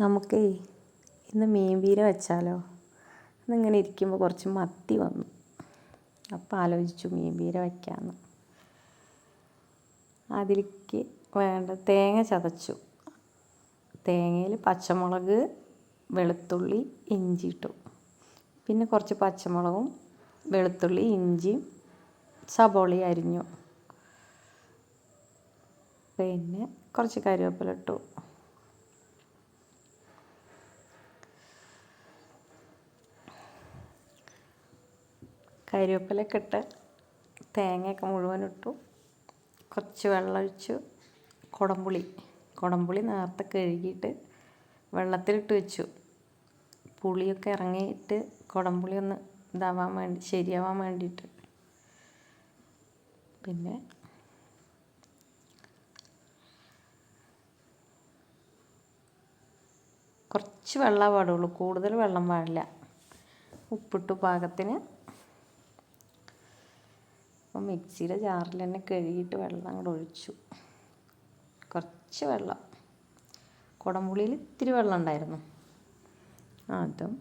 നമുക്കേ ഇന്ന് മീൻ പീര വെച്ചാലോ? ഇന്നിങ്ങനെ ഇരിക്കുമ്പോൾ കുറച്ച് മത്തി വന്നു. അപ്പം ആലോചിച്ചു മീൻ പീര വയ്ക്കാമെന്ന് അതിലേക്ക് വേണ്ട തേങ്ങ ചതച്ചു. തേങ്ങയിൽ പച്ചമുളക് വെളുത്തുള്ളി ഇഞ്ചി ഇട്ടു. പിന്നെ കുറച്ച് പച്ചമുളകും വെളുത്തുള്ളി ഇഞ്ചിയും സബോളി അരിഞ്ഞു. പിന്നെ കുറച്ച് കറിവേപ്പില ഇട്ടു. കരിവേപ്പിലൊക്കെ ഇട്ട് തേങ്ങയൊക്കെ മുഴുവൻ ഇട്ടു. കുറച്ച് വെള്ളം ഒഴിച്ച്. കുടംപുളി. കുടംപുളി നേരത്തെ കഴുകിയിട്ട് വെള്ളത്തിലിട്ട് വെച്ചു. പുളിയൊക്കെ ഇറങ്ങിയിട്ട് കുടംപുളി ഒന്ന് ഇതാവാൻ വേണ്ടി ശരിയാവാൻ വേണ്ടിയിട്ട്. പിന്നെ കുറച്ച് വെള്ളം പാടുള്ളൂ. കൂടുതൽ വെള്ളം പാടില്ല. ഉപ്പിട്ടു പാകത്തിന് അപ്പം മിക്സിയുടെ ജാറിൽ തന്നെ കഴുകിയിട്ട് വെള്ളം അങ്ങോട്ട് ഒഴിച്ചു. കുറച്ച് വെള്ളം. കുടംപുളിയിൽ ഇത്തിരി വെള്ളം ഉണ്ടായിരുന്നു. അതും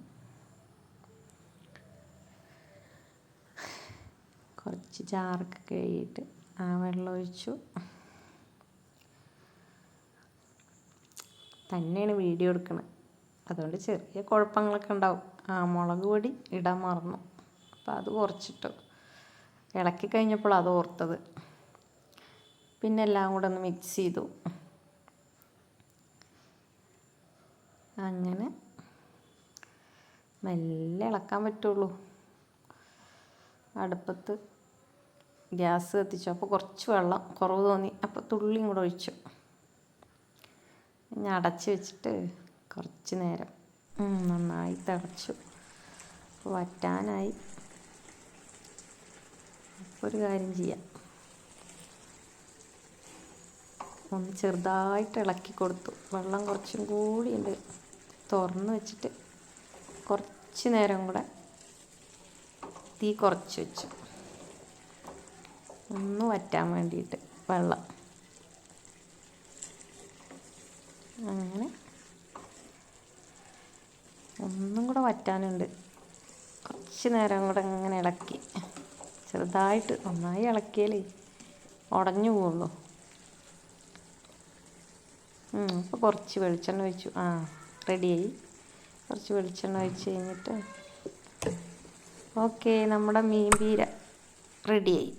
കുറച്ച് ജാറൊക്കെ കഴുകിയിട്ട് ആ വെള്ളം ഒഴിച്ചു. തന്നെയാണ് വീഡിയോ എടുക്കുന്നത് അതുകൊണ്ട് ചെറിയ കുഴപ്പങ്ങളൊക്കെ ഉണ്ടാവും. ആ മുളക് പൊടി ഇടാൻ മറന്നു. അപ്പോൾ അത് കുറച്ചിട്ടു. ഇളക്കി കഴിഞ്ഞപ്പോൾ അത് ഓർത്തത്. പിന്നെ എല്ലാം കൂടെ ഒന്ന് മിക്സ് ചെയ്തു. അങ്ങനെ മെല്ലെ ഇളക്കാൻ പറ്റുള്ളൂ. അടുപ്പത്ത് ഗ്യാസ് കത്തിച്ചു. അപ്പോൾ കുറച്ച് വെള്ളം കുറവ് തോന്നി. അപ്പോൾ തുള്ളിയും കൂടെ ഒഴിച്ചു. ഞാൻ അടച്ച് വെച്ചിട്ട് കുറച്ച് നേരം നന്നായി തിളച്ചു. വറ്റാനായി. ഒരു കാര്യം ചെയ്യാം. ഒന്ന് ചെറുതായിട്ട് ഇളക്കി കൊടുത്തു. വെള്ളം കുറച്ചും കൂടി ഉണ്ട് തുറന്ന് വെച്ചിട്ട് കുറച്ച് നേരം കൂടെ തീ കുറച്ച് വെച്ചു. ഒന്ന് വറ്റാൻ വേണ്ടിയിട്ട് വെള്ളം. അങ്ങനെ ഒന്നും കൂടെ വറ്റാനുണ്ട്. കുറച്ച് നേരം കൂടെ ഇങ്ങനെ ഇളക്കി. ചെറുതായിട്ട് നന്നായി ഇളക്കിയാലേ ഉടഞ്ഞു പോവുള്ളൂ അപ്പോൾ കുറച്ച് വെളിച്ചെണ്ണ ഒഴിച്ചു. ആ റെഡിയായി. കുറച്ച് വെളിച്ചെണ്ണ ഒഴിച്ച് കഴിഞ്ഞിട്ട് ഓക്കെ നമ്മുടെ മീൻ പീര റെഡിയായി.